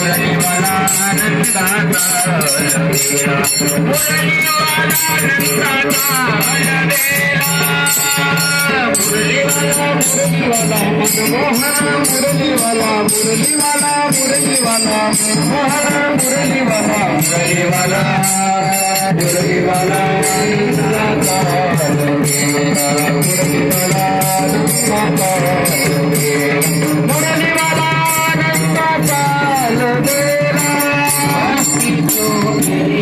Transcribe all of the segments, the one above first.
Murali wala,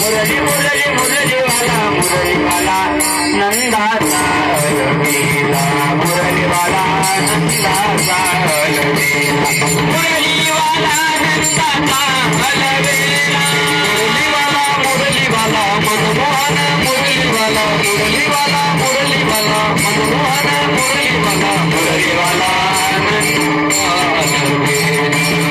Murli Murli मुरलीवाला मुरलीवाला नंदाचा हलवेला मुरलीवाला नंदाचा हलवेला मुरलीवाला नंदाचा हलवेला मुरलीवाला वाला मनमोहन वाला मुरलीवाला मुरलीवाला मनमोहन मुरलीवाला वाला नंदा हलवेला